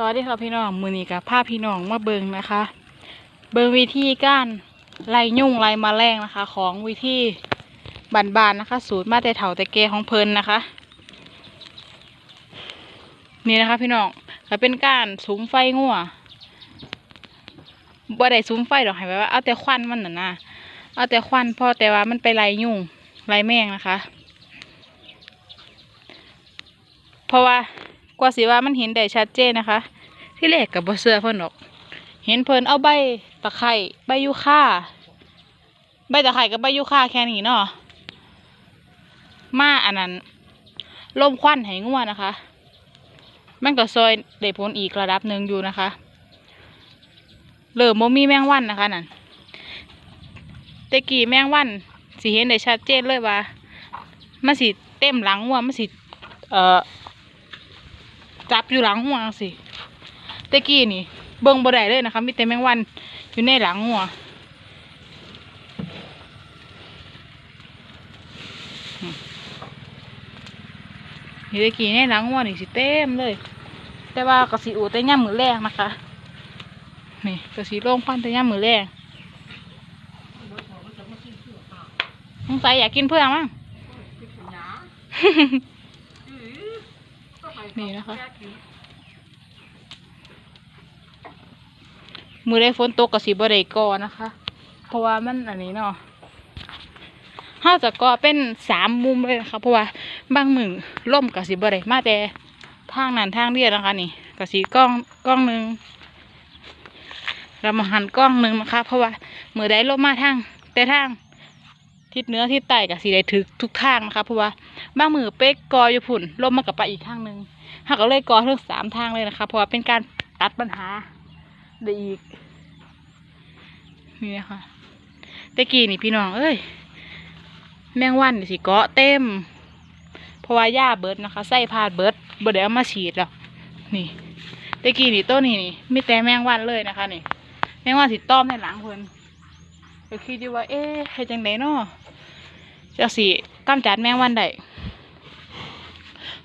สวัสดีค่ะพี่น้องมือนี้กับภาพพี่น้องมาเบิงนะคะ เบิงวิธีการไล่ยุ่งไล่แมลงนะคะ ของวิธีบานๆนะคะ สูตรมาแต่เถาแต่แกของเพลินนะคะ นี่นะคะพี่น้องก็เป็นการสุมไฟงัวบ่ได้สุมไฟดอกให้ไว้ว่าเอาแต่ควันมันน่ะนะเอาแต่ควันพอแต่ว่ามันไปไล่ยุ่งไล่แมงนะคะ เพราะว่า กว่าสิว่ามันเห็นได้ชัดเจนนะคะ ที่แรกกับบ่เสือเพิ่นหรอก เห็นเพิ่นเอาใบตะไคร้ใบยูคาใบตะไคร้กับใบยูคาแค่นี้เนาะมาอันนั้นลมควันให้งัวนะคะ มันก็ซอยได้ผลอีกระดับหนึ่งอยู่นะคะเริ่มบ่มีแมงวันนะคะนั่นต่กี้แมงวันสิเห็นได้ชัดเจนเลยว่ามันสิเต็มหลังงัวมันสิเอ่อ จับอยู่หลังหัวสิตะกี้นี่ เบิ่งบ่ได้เลยนะคะมีแต่แมงวันอยู่ในหลังหัวนี่ตะกี้ในหลังหัวนี่สิเต็มเลย แต่ว่าก็สิอูแต่ย่ามมือแรกนะคะนี่ก็สิโล่งควันแต่ย่ามมือแรกสงสัยอยากกินเพื่อนมั้ง นี่นะคะ มือได้ฝนตกกับสีบได้กอนะคะ เพราะว่ามันอันนี้เนาะห้าจะกอเป็นสามมุมเลยนะคะเพราะว่าบางมือล่มกับสีบได้มาแต่ทางนั้นทางเดียนะคะนี่กับสีกล้องกล้องหนึ่งเรามาหันกล้องหนึ่งนะคะ เพราะว่ามือได้ล่มมาทางแต่ทาง ทิศเหนือทิศใต้กับสีได้ถึกทุกทางนะคะเพราะว่าบางมือเป๊กกออยู่พุ่นลมมากับไปอีกทางหนึ่งหักก็เลยกอทั้งสามทางเลยนะคะ เพราะว่าเป็นการตัดปัญหาได้อีกนี่นะคะตะกี้นี่พี่น้องเอ้ยแมงวันนี่สิเกาะเต็ม เพราะว่าหญ้าเบิดนะคะไส้พาดเบิดบ่ได้เอามาฉีดแล้วนี่ตะกี้นี่ต้นนี่นี่ไมีแต่แมงวันเลยนะคะนี่แมงวันสิต้อมในหลังเพิ่น ก็คิดอยู่ว่า เอ๊ะเฮ็ดจังไดเนาะจะสิกำจัดแมงวันได้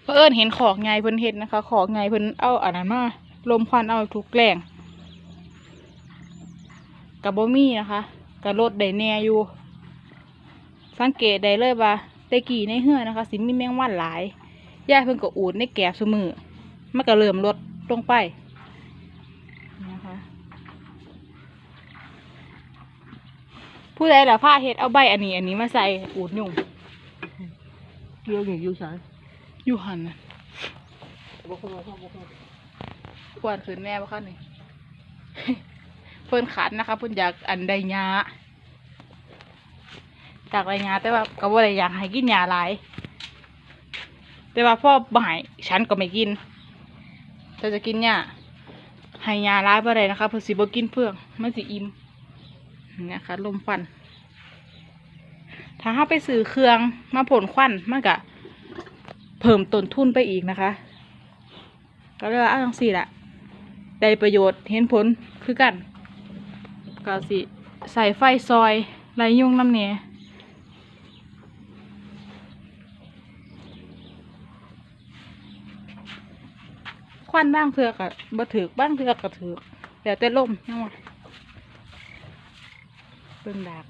เพื่อนเห็นขอกไงเพิ่นเห็นนะคะ ขอกไงเพิ่นเอาอันนั้นมาลมควันเอาทุกแกล้งกับบ่มีนะคะกับรถได้แน่อยู่ สังเกตได้เลยว่าต่กี้ในเฮือนะคะ สิมีแมงวันหลายย่าเพิ่นก็อูดในแกบสมือมันก็เริ่มลดลงไปนะคะ ผู้ใดล่ะผ้าเฮ็ดเอาใบอันนี้ อันนี้มาใส่อูดยุ่งเรื่องอย่างอยู่สายอยู่หันน่ะบ่เข้ามาเข้าบ่เข้าควรคืนแม่บ่คะนี่เพิ่นขันนะคะเพิ่นอยากอันใดหญ้าจากไรหญ้าแต่ว่าก็บ่ได้อยากให้กินหญ้าหลายแต่ว่าพ่อบ่ให้ฉันก็ไม่กินแต่จะกินหญ้าให้หญ้าหลายบ่ได้นะคะเพิ่นสิบ่กินเพื่องมันสิอิ่ม นี่นะคะลมฟัน ถ้าเฮาไปซื้อเครื่องมาผลควันมันก็เพิ่มต้นทุนไปอีกนะคะ ก็เลยว่าเอาจังสี่แหละได้ประโยชน์เห็นผลคือกันก็สิใส่ไฟซอยไรยุ่งน้ำเนี่ยควันบ้างเถือกะบ่ถือบ้างเถือกกะถือเดี๋ยวแต่ลมยังวะ เบิ่งดาก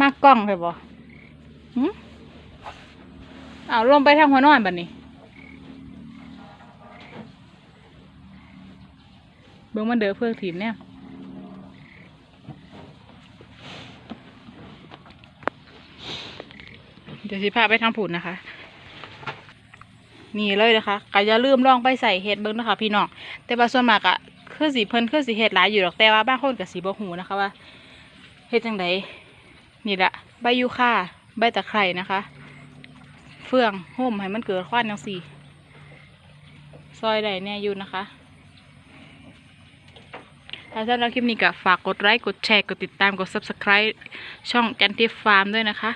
มากกล้องเลยบ่หืมเอาลงไปทางหัวนอนบัดนี้ เบิ่งมันเด้อเพื่อถีมเนี่ยเดี๋ยวสิพาไปทางผุนนะคะนี่เลยนะคะก็อย่าลืมลองไปใส่เห็ดเบิ้งนะคะพี่น้องแต่ว่าส่วนมากอะ คือสีเพิ่นคือสีเห็ดหลายอยู่หรอกแต่ว่าบางคนกับสีบ่หูนะคะว่าเห็ดจังไดนี่แหละใบยูคาใบตะไคร่นะคะ เฟืองห่มให้มันเกิดควันจังสี่ซอยใดเนี่ยอยู่นะคะถ้าชอบคลิปนี้ก็ฝากกดไลค์ กดแชร์ กดติดตาม กด subscribe ช่องแกนติฟาร์มด้วยนะคะ